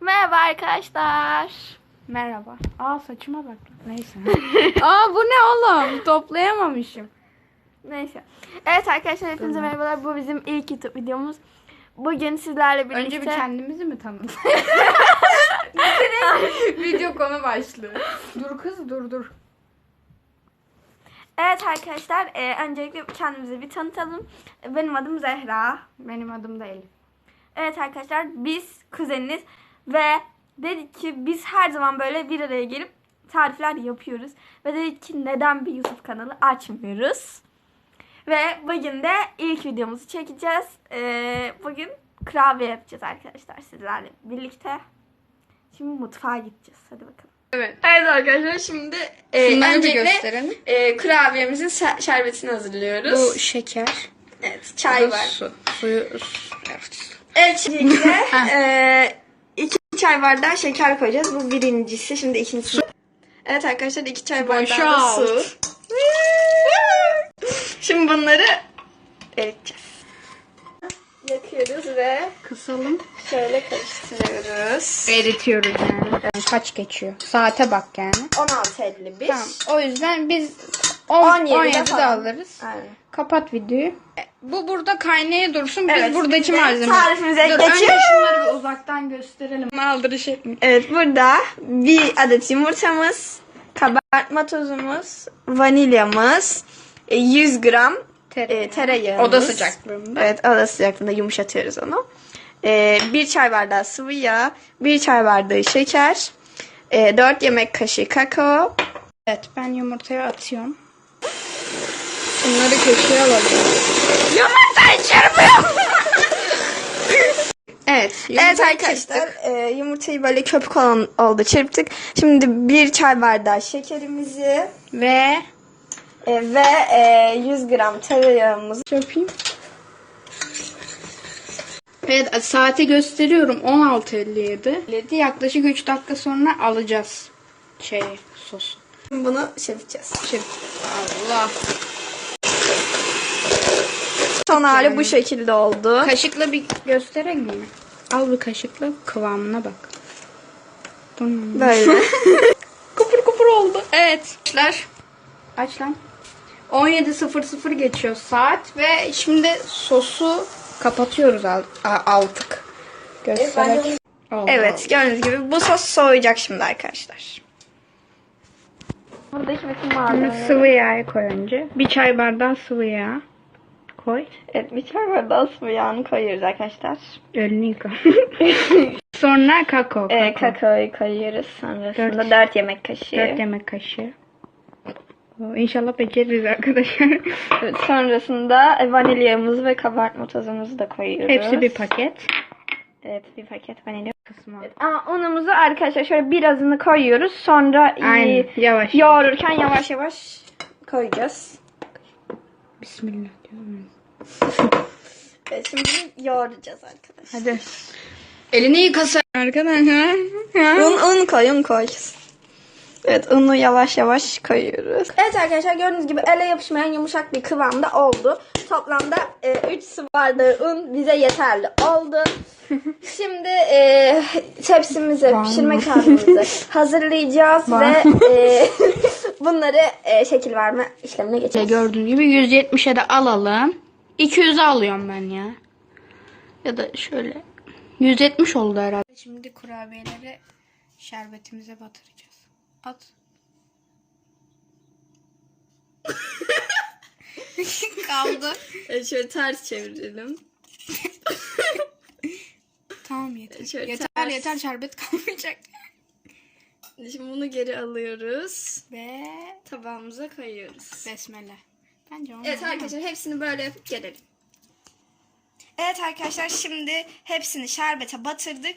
Merhaba arkadaşlar. Merhaba. Aa saçıma bak. Neyse. Aa bu ne oğlum? Toplayamamışım. Neyse. Evet arkadaşlar hepinize merhabalar. Bu bizim ilk YouTube videomuz. Bugün sizlerle birlikte... Önce bir kendimizi mi tanıtalım? Video konu başlığı. Dur kız dur dur. Evet arkadaşlar e, öncelikle kendimizi bir tanıtalım. Benim adım Zehra. Benim adım da Elif. Evet arkadaşlar biz kuzeniz ve dedik ki biz her zaman böyle bir araya gelip tarifler yapıyoruz. Ve dedik ki neden bir YouTube kanalı açmıyoruz. Ve bugün de ilk videomuzu çekeceğiz. Ee, bugün kurabiye yapacağız arkadaşlar sizlerle birlikte. Şimdi mutfağa gideceğiz. Hadi bakalım. Evet. Evet arkadaşlar şimdi e, Şunları bir öncelikle gösterelim. e, kurabiyemizin şer- şerbetini hazırlıyoruz. Bu şeker. evet, çay var. Su. Suyu. Evet. Evet şimdi e, çay bardağı şeker koyacağız. Bu birincisi. Şimdi ikincisi. Evet arkadaşlar iki çay bardağı da su. Şimdi bunları eriteceğiz. Yakıyoruz ve Kısalım. şöyle karıştırıyoruz. Eritiyoruz. Yani Kaç geçiyor? Saate bak yani. 16.51. Tamam. O yüzden biz 10, 17'de 17'de falan. alırız. Aynen. Kapat videoyu. E, Bu burada kaynaya dursun. Biz Evet, buradaki malzeme. tarifimize Dur önce geçiyoruz. şunları bir uzaktan gösterelim. Aldırış etmeyin. Evet burada bir adet yumurtamız, kabartma tozumuz, vanilyamız, e, 100 gram Tereyağı. e, tereyağımız. Oda sıcaklığında. Evet oda sıcaklığında yumuşatıyoruz onu. E, bir çay bardağı sıvı yağ, bir çay bardağı şeker, e, 4 yemek kaşığı kakao. Evet ben yumurtaya atıyorum. Bunları köşeye alalım. Yumurtayı çırpıyorum. Evet. Evet arkadaşlar e, yumurtayı böyle köpük olan oldu çırptık. Şimdi bir çay bardağı şekerimizi Ve e, ve e, 100 gram tereyağımızı Çırpayım. Evet saati gösteriyorum 16.57. Yaklaşık 3 dakika sonra alacağız şeyi sosu. bunu çırpacağız. Çırp. Allah. Son hali bu şekilde oldu. Kaşıkla bir göstereyim mi? Al bir kaşıkla kıvamına bak. Tamam. Böyle. Kupur kupur oldu. Evet. Arkadaşlar. Aç lan. 17.00 geçiyor saat ve şimdi sosu kapatıyoruz altık. Göstererek. Allah evet gördüğünüz gibi bu sos soğuyacak şimdi arkadaşlar. Buradaki bütün Allah. Bunu sıvı yağı koy önce. Bir çay bardağı sıvı yağ koy. Evet bir çay bardağı sıvı yağını koyuyoruz arkadaşlar. Elini yıka. Sonra kakao. Ee, kakao. kakaoyu koyuyoruz. Sonrasında Dört. 4 yemek kaşığı. 4 yemek kaşığı. İnşallah beceririz arkadaşlar. Evet, sonrasında vanilyamızı ve kabartma tozumuzu da koyuyoruz. Hepsi bir paket. Evet bir paket vanilya. Kısmı. Aa, unumuzu arkadaşlar şöyle birazını koyuyoruz. Sonra Aynen, yavaş. yoğururken yavaş yavaş koyacağız. Bismillah diyorum. Evet, şimdi yoğuracağız arkadaşlar. Hadi. Elini yıkasın arkadaşlar. Un, un koy, un koy. Evet, unu yavaş yavaş koyuyoruz. Evet arkadaşlar gördüğünüz gibi ele yapışmayan yumuşak bir kıvamda oldu. Toplamda 3 su bardağı un bize yeterli oldu. Şimdi e, tepsimizi, pişirme kağıdımızı hazırlayacağız ve e, bunları e, şekil verme işlemine geçeceğiz. Gördüğünüz gibi 170'e de alalım. 200'e alıyorum ben ya. Ya da şöyle. 170 oldu herhalde. Şimdi kurabiyeleri şerbetimize batıracağız. At. Kaldı. Evet, şöyle ters çevirelim. Tamam yeter. Şöyle yeter ters. yeter şerbet kalmayacak. Şimdi bunu geri alıyoruz. Ve Tabağımıza koyuyoruz. besmele. Bence onu Evet arkadaşlar hepsini böyle yapıp gelelim. Evet arkadaşlar şimdi hepsini şerbete batırdık.